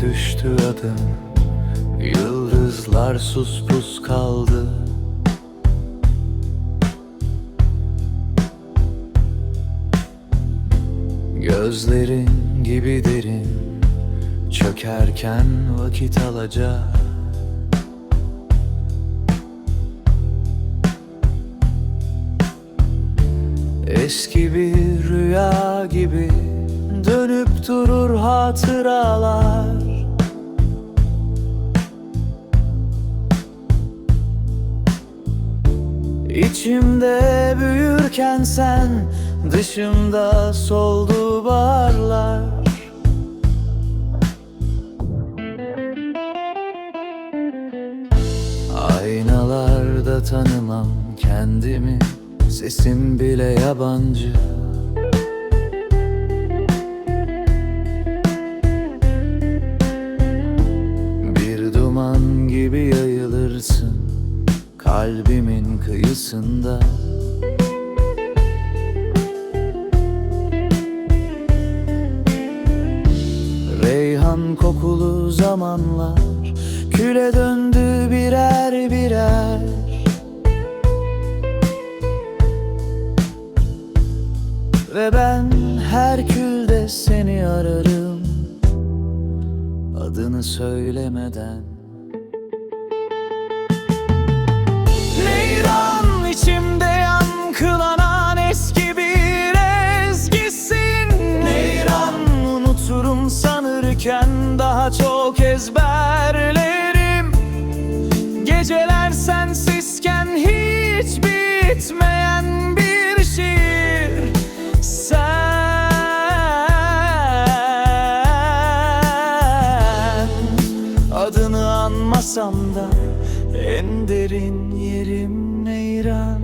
düştü adım Yıldızlar sus pus kaldı. Gözlerin gibi derin Çökerken vakit alacak. Eski bir rüya gibi Dönüp durur hatıralar. İçimde büyürken sen Dışımda soldu baharlar Aynalarda tanımam kendimi Sesim bile yabancı Kalbimin kıyısında. Reyhan kokulu zamanlar Küle döndü birer birer. Ve ben her külde seni ararım. Adını söylemeden çok ezberlerim. Geceler sensizken hiç bitmeyen bir şiir. Sen Adını anmasam da en derin yerim neyran